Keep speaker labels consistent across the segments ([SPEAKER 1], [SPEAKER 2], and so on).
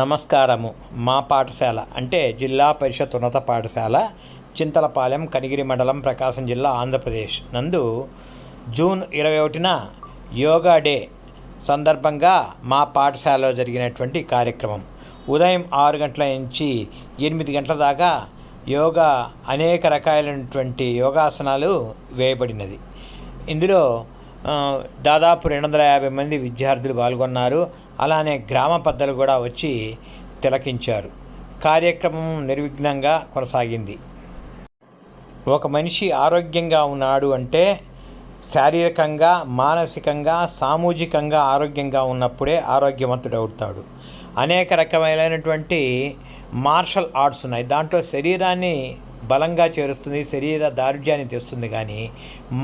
[SPEAKER 1] నమస్కారము మా పాఠశాల అంటే జిల్లా పరిషత్ ఉన్నత పాఠశాల చింతలపాలెం కనిగిరి మండలం ప్రకాశం జిల్లా ఆంధ్రప్రదేశ్ నందు జూన్ ఇరవై ఒకటిన యోగా డే సందర్భంగా మా పాఠశాలలో జరిగినటువంటి కార్యక్రమం ఉదయం ఆరు గంటల నుంచి ఎనిమిది గంటల దాకా యోగా అనేక రకాలైనటువంటి యోగాసనాలు వేయబడినది ఇందులో దాదాపు రెండు వందల యాభై మంది విద్యార్థులు పాల్గొన్నారు అలానే గ్రామ పెద్దలు కూడా వచ్చి తిలకించారు కార్యక్రమం నిర్విఘ్నంగా కొనసాగింది ఒక మనిషి ఆరోగ్యంగా ఉన్నాడు అంటే శారీరకంగా మానసికంగా సామూహికంగా ఆరోగ్యంగా ఉన్నప్పుడే ఆరోగ్యవంతుడు అవుతాడు అనేక రకమైనటువంటి మార్షల్ ఆర్ట్స్ ఉన్నాయి దాంట్లో శరీరాన్ని బలంగా చేరుస్తుంది శరీర దారుఢ్యాన్ని తెస్తుంది కానీ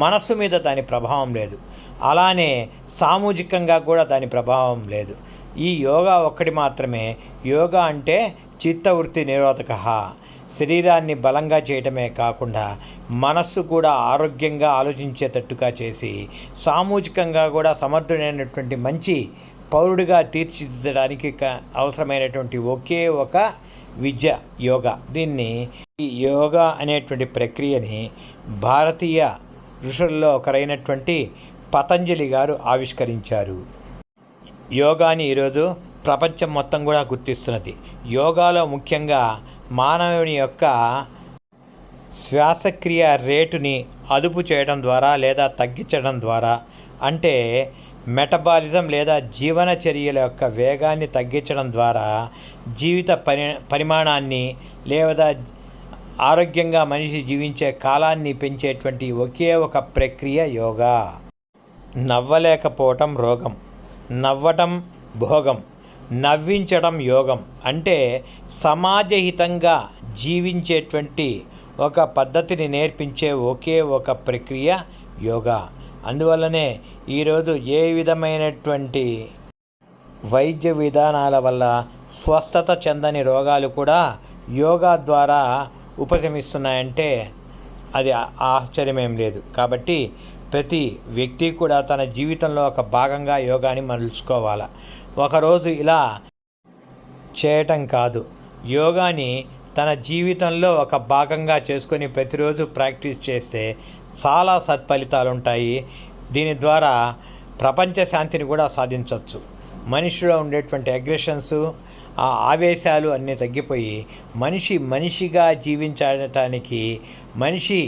[SPEAKER 1] మనస్సు మీద దాని ప్రభావం లేదు అలానే సామూహికంగా కూడా దాని ప్రభావం లేదు ఈ యోగా ఒక్కటి మాత్రమే యోగా అంటే చిత్తవృత్తి నిరోధక శరీరాన్ని బలంగా చేయటమే కాకుండా మనస్సు కూడా ఆరోగ్యంగా ఆలోచించేటట్టుగా చేసి సామూహికంగా కూడా సమర్థుడైనటువంటి మంచి పౌరుడిగా తీర్చిదిద్దడానికి అవసరమైనటువంటి ఒకే ఒక విద్య యోగా దీన్ని ఈ యోగా అనేటువంటి ప్రక్రియని భారతీయ ఋషుల్లో ఒకరైనటువంటి పతంజలి గారు ఆవిష్కరించారు యోగాని ఈరోజు ప్రపంచం మొత్తం కూడా గుర్తిస్తున్నది యోగాలో ముఖ్యంగా మానవుని యొక్క శ్వాసక్రియ రేటుని అదుపు చేయడం ద్వారా లేదా తగ్గించడం ద్వారా అంటే మెటబాలిజం లేదా జీవనచర్యల యొక్క వేగాన్ని తగ్గించడం ద్వారా జీవిత పరి పరిమాణాన్ని లేదా ఆరోగ్యంగా మనిషి జీవించే కాలాన్ని పెంచేటువంటి ఒకే ఒక ప్రక్రియ యోగా నవ్వలేకపోవటం రోగం నవ్వటం భోగం నవ్వించడం యోగం అంటే సమాజహితంగా జీవించేటువంటి ఒక పద్ధతిని నేర్పించే ఒకే ఒక ప్రక్రియ యోగా అందువల్లనే ఈరోజు ఏ విధమైనటువంటి వైద్య విధానాల వల్ల స్వస్థత చెందని రోగాలు కూడా యోగా ద్వారా ఉపశమిస్తున్నాయంటే అది ఆశ్చర్యమేం లేదు కాబట్టి ప్రతి వ్యక్తి కూడా తన జీవితంలో ఒక భాగంగా యోగాని మలుచుకోవాలి ఒకరోజు ఇలా చేయటం కాదు యోగాని తన జీవితంలో ఒక భాగంగా చేసుకొని ప్రతిరోజు ప్రాక్టీస్ చేస్తే చాలా సత్ఫలితాలు ఉంటాయి దీని ద్వారా ప్రపంచ శాంతిని కూడా సాధించవచ్చు మనిషిలో ఉండేటువంటి అగ్రెషన్స్ ఆ ఆవేశాలు అన్నీ తగ్గిపోయి మనిషి మనిషిగా జీవించడానికి మనిషి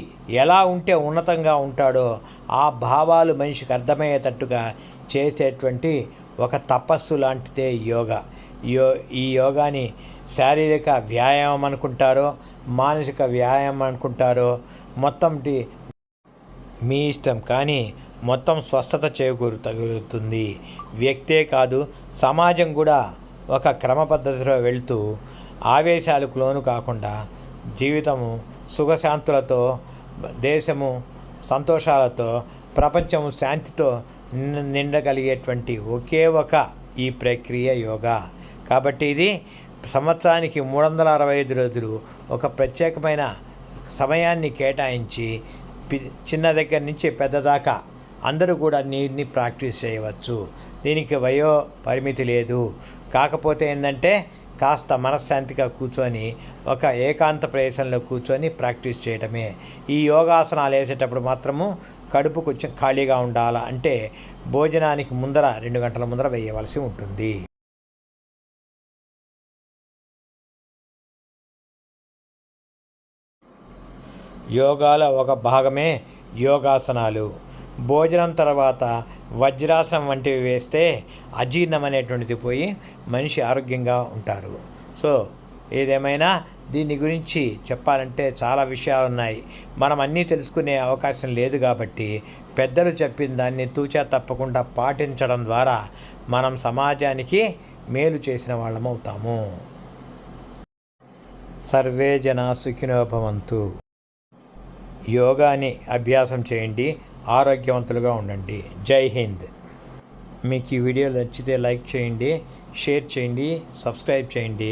[SPEAKER 1] ఎలా ఉంటే ఉన్నతంగా ఉంటాడో ఆ భావాలు మనిషికి అర్థమయ్యేటట్టుగా చేసేటువంటి ఒక తపస్సు లాంటిదే యోగా యో ఈ యోగాని శారీరక వ్యాయామం అనుకుంటారో మానసిక వ్యాయామం అనుకుంటారో మొత్తం మీ ఇష్టం కానీ మొత్తం స్వస్థత తగులుతుంది వ్యక్తే కాదు సమాజం కూడా ఒక క్రమ పద్ధతిలో వెళుతూ ఆవేశాలకు లోను కాకుండా జీవితము సుఖశాంతులతో దేశము సంతోషాలతో ప్రపంచము శాంతితో నిండగలిగేటువంటి ఒకే ఒక ఈ ప్రక్రియ యోగా కాబట్టి ఇది సంవత్సరానికి మూడు వందల అరవై ఐదు రోజులు ఒక ప్రత్యేకమైన సమయాన్ని కేటాయించి చిన్న దగ్గర నుంచి పెద్దదాకా అందరూ కూడా నీటిని ప్రాక్టీస్ చేయవచ్చు దీనికి వయో పరిమితి లేదు కాకపోతే ఏంటంటే కాస్త మనశ్శాంతిగా కూర్చొని ఒక ఏకాంత ప్రదేశంలో కూర్చొని ప్రాక్టీస్ చేయటమే ఈ యోగాసనాలు వేసేటప్పుడు మాత్రము కడుపు కొంచెం ఖాళీగా ఉండాలా అంటే భోజనానికి ముందర రెండు గంటల ముందర వేయవలసి ఉంటుంది యోగాల ఒక భాగమే యోగాసనాలు భోజనం తర్వాత వజ్రాసనం వంటివి వేస్తే అజీర్ణం అనేటువంటిది పోయి మనిషి ఆరోగ్యంగా ఉంటారు సో ఏదేమైనా దీని గురించి చెప్పాలంటే చాలా విషయాలు ఉన్నాయి మనం అన్నీ తెలుసుకునే అవకాశం లేదు కాబట్టి పెద్దలు చెప్పిన దాన్ని తూచా తప్పకుండా పాటించడం ద్వారా మనం సమాజానికి మేలు చేసిన వాళ్ళమవుతాము సర్వే జనా సుఖినోభవంతు యోగాని అభ్యాసం చేయండి ఆరోగ్యవంతులుగా ఉండండి జై హింద్ మీకు ఈ వీడియో నచ్చితే లైక్ చేయండి షేర్ చేయండి సబ్స్క్రైబ్ చేయండి